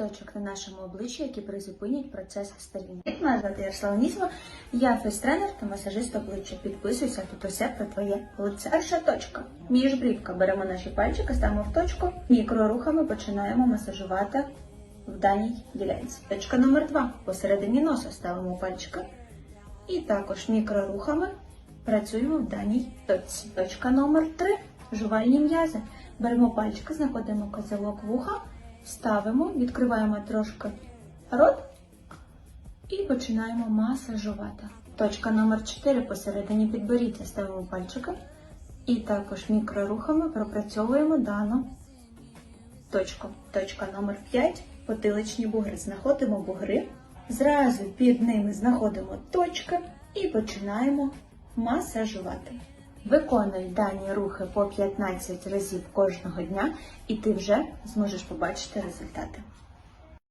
точок на нашому обличчі, які призупинять процес старіння. Мене звати Ярослава Нісова, я фейс-тренер та масажист обличчя. Підписуйся, тут усе про твоє лице. Перша точка. Міжбрівка. Беремо наші пальчики, ставимо в точку. Мікрорухами починаємо масажувати в даній ділянці. Точка номер два. Посередині носа ставимо пальчика. І також мікрорухами працюємо в даній точці. Точка номер 3. Жувальні м'язи. Беремо пальчики, знаходимо козелок вуха, ставимо, відкриваємо трошки рот і починаємо масажувати. Точка номер 4 посередині підборіддя ставимо пальчики і також мікрорухами пропрацьовуємо дану точку. Точка номер 5 потиличні бугри. Знаходимо бугри, зразу під ними знаходимо точки і починаємо масажувати. Виконуй дані рухи по 15 разів кожного дня, і ти вже зможеш побачити результати.